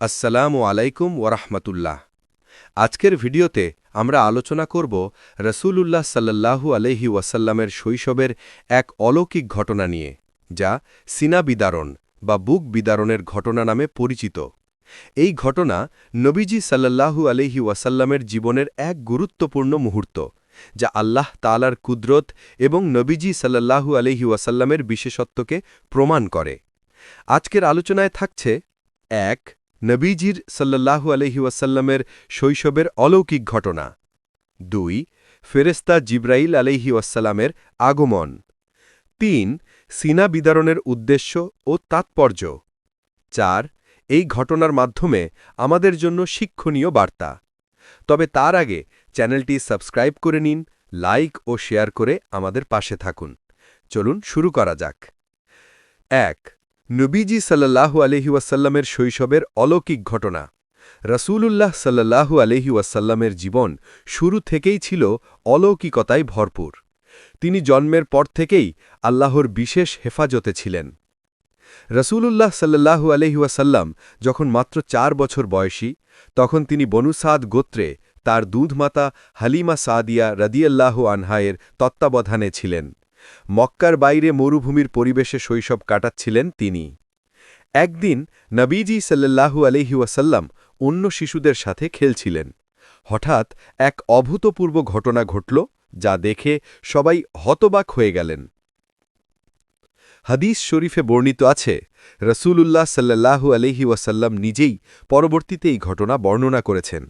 আসসালামু আলাইকুম ওরহমতুল্লাহ আজকের ভিডিওতে আমরা আলোচনা করব রসূলুল্লাহ সাল্লাল্লাহু আলহি ওয়াসাল্লামের শৈশবের এক অলৌকিক ঘটনা নিয়ে, যা সিনা বিদারণ বা বুক বিদারণের ঘটনা নামে পরিচিত। এই ঘটনা নবীজি সাল্লাল্লাহু আলহি ওয়াসাল্লামের জীবনের এক গুরুত্বপূর্ণ মুহূর্ত, যা আল্লাহ তালার কুদরত এবং নবীজি সাল্লাল্লাহু আলহি ওয়াসাল্লামের বিশেষত্বকে প্রমাণ করে। আজকের আলোচনায় থাকছে, এক নবীজির সাল্লাল্লাহু আলহি ওয়াসাল্লামের শৈশবের অলৌকিক ঘটনা। দুই ফেরেস্তা জিব্রাইল আলহি ওয়াসাল্লামের আগমন। তিন, সিনা বিদারণের উদ্দেশ্য ও তাৎপর্য। চার, এই ঘটনার মাধ্যমে আমাদের জন্য শিক্ষণীয় বার্তা। তবে তার আগে চ্যানেলটি সাবস্ক্রাইব করে নিন, লাইক ও শেয়ার করে আমাদের পাশে থাকুন। চলুন শুরু করা যাক। এক নবীজি সাল্লাহু আলহি ওয়াসাল্লামের শৈশবের অলৌকিক ঘটনা। রসূলুল্লাহ সাল্লাল্লাহু আলহি ওয়াসাল্লামের জীবন শুরু থেকেই ছিল অলৌকিকতায় ভরপুর। তিনি জন্মের পর থেকেই আল্লাহর বিশেষ হেফাজতে ছিলেন। রসূলুল্লাহ সাল্লাল্লাহু আলহি ওয়াসাল্লাম যখন মাত্র চার বছর বয়সী, তখন তিনি বনুসাদ গোত্রে তার দুধমাতা হালিমা সাদিয়া রদিয়াল্লাহু আনহায়ের তত্ত্বাবধানে ছিলেন। মক্কার বাইরে মরুভূমির পরিবেশে শৈশব কাটাচ্ছিলেন তিনি। একদিন নবীজি সাল্লাল্লাহু আলহি ওয়াসাল্লাম অন্য শিশুদের সাথে খেলছিলেন। হঠাৎ এক অভূতপূর্ব ঘটনা ঘটল, যা দেখে সবাই হতবাক হয়ে গেলেন। হাদিস শরীফে বর্ণিত আছে, রসূলুল্লাহ সাল্লাল্লাহু আলহি ওয়াসাল্লাম নিজেই পরবর্তীতে এই ঘটনা বর্ণনা করেছেন।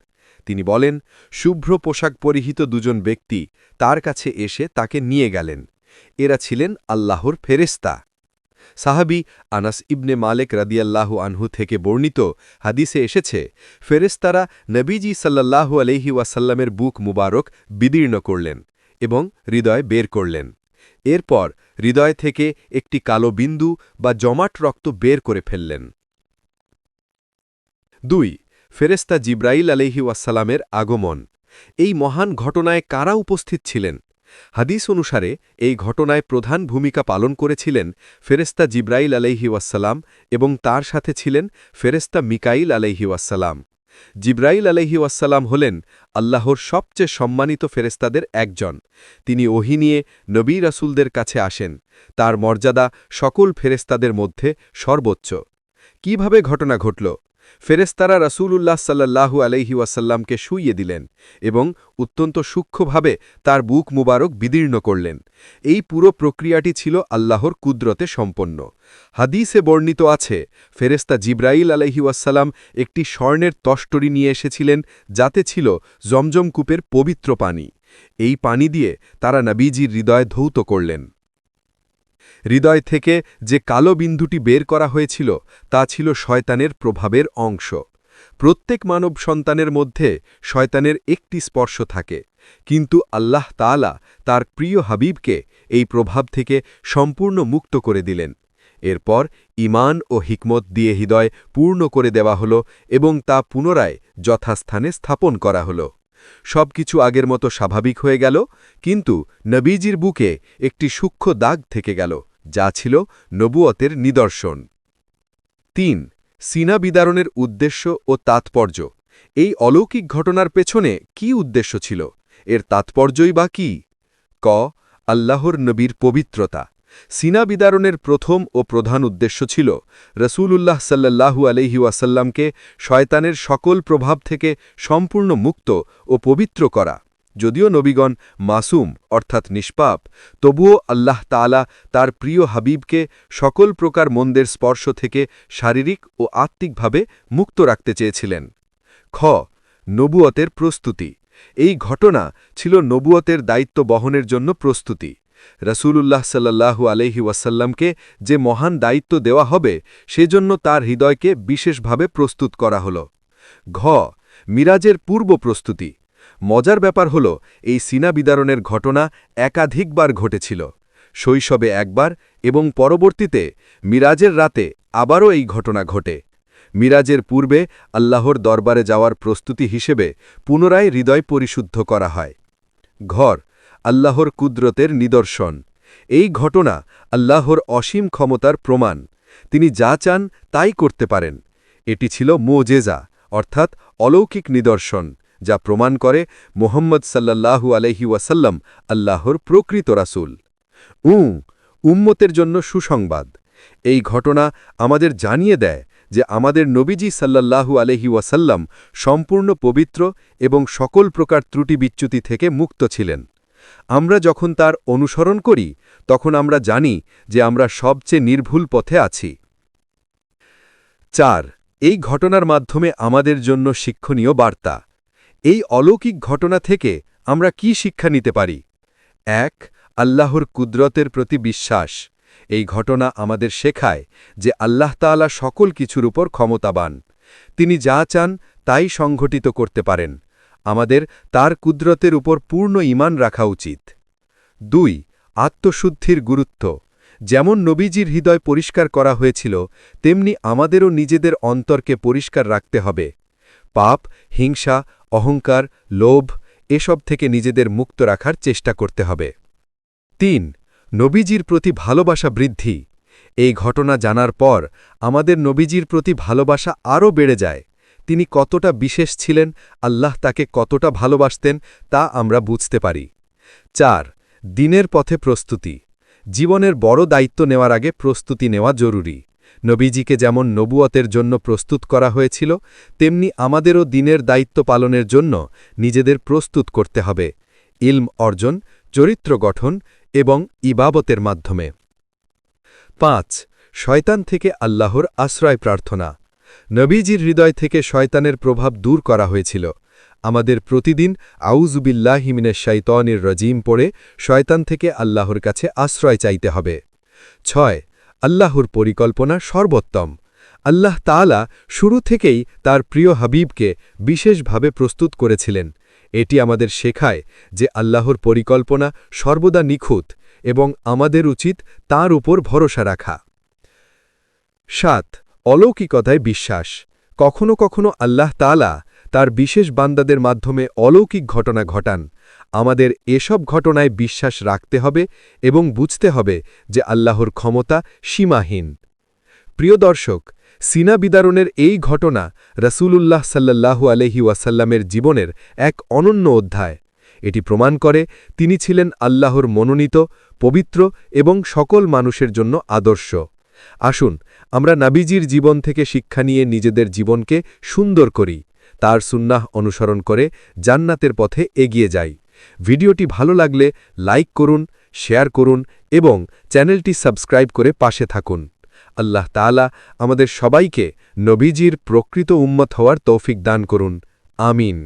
তিনি বলেন, শুভ্র পোশাক পরিহিত দুজন ব্যক্তি তার কাছে এসে তাকে নিয়ে গেলেন। এরা ছিলেন আল্লাহর ফেরেস্তা সাহাবি আনাস ইবনে মালেক রাদিয়াল্লাহু আনহু থেকে বর্ণিত হাদিসে এসেছে ফেরেস্তারা নবীজি সাল্লাল্লাহু আলহি ওয়াসাল্লামের বুক মুবারক বিদীর্ণ করলেন এবং হৃদয় বের করলেন। এরপর হৃদয় থেকে একটি কালো বিন্দু বা জমাট রক্ত বের করে ফেললেন। দুই ফেরেস্তা জিব্রাইল আলহি ওয়াসাল্লামের আগমন। এই মহান ঘটনায় কারা উপস্থিত ছিলেন? হাদিস অনুসারে, এই ঘটনায় প্রধান ভূমিকা পালন করেছিলেন ফেরেস্তা জিব্রাইল আলাইহি ওয়াসাল্লাম এবং তার সাথে ছিলেন ফেরেস্তা মিকাইল আলাইহি ওয়াসাল্লাম জিব্রাইল আলহি ওয়াসাল্লাম হলেন আল্লাহর সবচেয়ে সম্মানিত ফেরেস্তাদের একজন। তিনি ওহি নিয়ে নবী রাসুলদের কাছে আসেন। তার মর্যাদা সকল ফেরেস্তাদের মধ্যে সর্বোচ্চ। কীভাবে ঘটনা ঘটল? ফেরেস্তারা রসুলুল্লাহ সাল্লাহু আলহি ওয়াসাল্লামকে শুইয়ে দিলেন এবং অত্যন্ত সূক্ষ্মভাবে তার বুক মুবারক বিদীর্ণ করলেন। এই পুরো প্রক্রিয়াটি ছিল আল্লাহর কুদরতে সম্পন্ন। হাদিসে বর্ণিত আছে ফেরেস্তা জিব্রাইল আলহি ওয়াসাল্লাম একটি স্বর্ণের তষ্টরি নিয়ে এসেছিলেন যাতে ছিল জমজম কূপের পবিত্র পানি। এই পানি দিয়ে তারা নবীজির হৃদয় ধৌত করলেন। হৃদয় থেকে যে কালো বিন্দুটি বের করা হয়েছিল, তা ছিল শয়তানের প্রভাবের অংশ। প্রত্যেক মানব সন্তানের মধ্যে শয়তানের একটি স্পর্শ থাকে, কিন্তু আল্লাহ তালা তার প্রিয় হাবিবকে এই প্রভাব থেকে সম্পূর্ণ মুক্ত করে দিলেন। এরপর ইমান ও হিকমত দিয়ে হৃদয় পূর্ণ করে দেওয়া হল এবং তা পুনরায় যথাস্থানে স্থাপন করা হল। সব কিছু আগের মতো স্বাভাবিক হয়ে গেল, কিন্তু নবীজির বুকে একটি সূক্ষ্ম দাগ থেকে গেল। যা ছিল নবুয়তের নিদর্শন। তিন, সিনা বিদারণের উদ্দেশ্য ও তাৎপর্য। এই অলৌকিক ঘটনার পেছনে কি উদ্দেশ্য ছিল? এর তাৎপর্যই বা কি? ক, আল্লাহর নবীর পবিত্রতা। সিনা বিদারণের প্রথম ও প্রধান উদ্দেশ্য ছিল রসুলুল্লাহ সাল্লাহু আলহি ওয়াসাল্লামকে শয়তানের সকল প্রভাব থেকে সম্পূর্ণ মুক্ত ও পবিত্র করা। যদিও নবীগণ মাসুম, অর্থাৎ নিষ্পাপ, তবুও আল্লাহ তালা তার প্রিয় হাবিবকে সকল প্রকার মন্দের স্পর্শ থেকে শারীরিক ও আত্মিকভাবে মুক্ত রাখতে চেয়েছিলেন। খ. নবুয়তের প্রস্তুতি। এই ঘটনা ছিল নবুয়তের দায়িত্ব বহনের জন্য প্রস্তুতি। রসুলুল্লাহ সাল্লাহু আলহি ওয়াসাল্লামকে যে মহান দায়িত্ব দেওয়া হবে, সেজন্য তার হৃদয়কে বিশেষভাবে প্রস্তুত করা হল। ঘ. মিরাজের পূর্ব প্রস্তুতি। মজার ব্যাপার হল, এই সিনা বিদারণের ঘটনা একাধিকবার ঘটেছিল। শৈশবে একবার এবং পরবর্তীতে মিরাজের রাতে আবারও এই ঘটনা ঘটে। মিরাজের পূর্বে আল্লাহর দরবারে যাওয়ার প্রস্তুতি হিসেবে পুনরায় হৃদয় পরিশুদ্ধ করা হয়। ঘর, আল্লাহর কুদরতের নিদর্শন। এই ঘটনা আল্লাহর অসীম ক্ষমতার প্রমাণ। তিনি যা চান তাই করতে পারেন। এটি ছিল মোজেজা, অর্থাৎ অলৌকিক নিদর্শন। যা প্রমাণ করে মোহাম্মদ সাল্লাল্লাহু আলহি ওয়াসাল্লাম আল্লাহর প্রকৃত রাসুল। উঁ উম্মতের জন্য সুসংবাদ। এই ঘটনা আমাদের জানিয়ে দেয় যে আমাদের নবীজি সাল্লাল্লাহু আলহি ওয়াসাল্লাম সম্পূর্ণ পবিত্র এবং সকল প্রকার ত্রুটি বিচ্যুতি থেকে মুক্ত ছিলেন। আমরা যখন তার অনুসরণ করি, তখন আমরা জানি যে আমরা সবচেয়ে নির্ভুল পথে আছি। চার, এই ঘটনার মাধ্যমে আমাদের জন্য শিক্ষণীয় বার্তা। এই অলৌকিক ঘটনা থেকে আমরা কি শিক্ষা নিতে পারি? এক, আল্লাহর কুদরতের প্রতি বিশ্বাস। এই ঘটনা আমাদের শেখায় যে আল্লাহ তাআলা সকল কিছুর উপর ক্ষমতাবান। তিনি যা চান তাই সংঘটিত করতে পারেন। আমাদের তার কুদরতের উপর পূর্ণ ইমান রাখা উচিত। দুই, আত্মশুদ্ধির গুরুত্ব। যেমন নবীজির হৃদয় পরিষ্কার করা হয়েছিল, তেমনি আমাদেরও নিজেদের অন্তরকে পরিষ্কার রাখতে হবে। পাপ, হিংসা অহংকার, লোভ এসব থেকে নিজেদের মুক্ত রাখার চেষ্টা করতে হবে। তিন, নবীজির প্রতি ভালোবাসা বৃদ্ধি। এই ঘটনা জানার পর আমাদের নবীজির প্রতি ভালোবাসা আরও বেড়ে যায়। তিনি কতটা বিশেষ ছিলেন, আল্লাহ তাকে কতটা ভালোবাসতেন, তা আমরা বুঝতে পারি। চার, দিনের পথে প্রস্তুতি। জীবনের বড় দায়িত্ব নেওয়ার আগে প্রস্তুতি নেওয়া জরুরি। নবীজিকে যেমন নবুয়তের জন্য প্রস্তুত করা হয়েছিল, তেমনি আমাদেরও দিনের দায়িত্ব পালনের জন্য নিজেদের প্রস্তুত করতে হবে, ইলম অর্জন, চরিত্র গঠন এবং ইবাবতের মাধ্যমে। পাঁচ, শয়তান থেকে আল্লাহর আশ্রয় প্রার্থনা। নবীজির হৃদয় থেকে শয়তানের প্রভাব দূর করা হয়েছিল। আমাদের প্রতিদিন আউজুবিল্লাহিমিনের শাইতনের রজিম পড়ে শয়তান থেকে আল্লাহর কাছে আশ্রয় চাইতে হবে। ছয় আল্লাহর পরিকল্পনা সর্বোত্তম। আল্লাহ তাআলা শুরু থেকেই তার প্রিয় হাবিবকে বিশেষভাবে প্রস্তুত করেছিলেন। এটি আমাদের শেখায় যে আল্লাহর পরিকল্পনা সর্বদা নিখুঁত এবং আমাদের উচিত তার উপর ভরসা রাখা। সাত, অলৌকিকতায় বিশ্বাস। কখনো কখনো আল্লাহ তাআলা তার বিশেষ বান্দাদের মাধ্যমে অলৌকিক ঘটনা ঘটান। আমাদের এসব ঘটনায় বিশ্বাস রাখতে হবে এবং বুঝতে হবে যে আল্লাহর ক্ষমতা সীমাহীন। প্রিয় দর্শক, সিনা বিদারণের এই ঘটনা রসুলুল্লাহ সাল্লাল্লাহু আলহি ওয়াসাল্লামের জীবনের এক অনন্য অধ্যায়। এটি প্রমাণ করে তিনি ছিলেন আল্লাহর মনোনীত, পবিত্র এবং সকল মানুষের জন্য আদর্শ। আসুন, আমরা নাবিজির জীবন থেকে শিক্ষা নিয়ে নিজেদের জীবনকে সুন্দর করি, তার সুন্নাহ অনুসরণ করে জান্নাতের পথে এগিয়ে যাই। ভিডিওটি ভালো লাগলে লাইক করুন, শেয়ার করুন এবং চ্যানেলটি সাবস্ক্রাইব করে পাশে থাকুন। আল্লাহ তালা আমাদের সবাইকে নবীজির প্রকৃত উম্মত হওয়ার তৌফিক দান করুন। আমিন।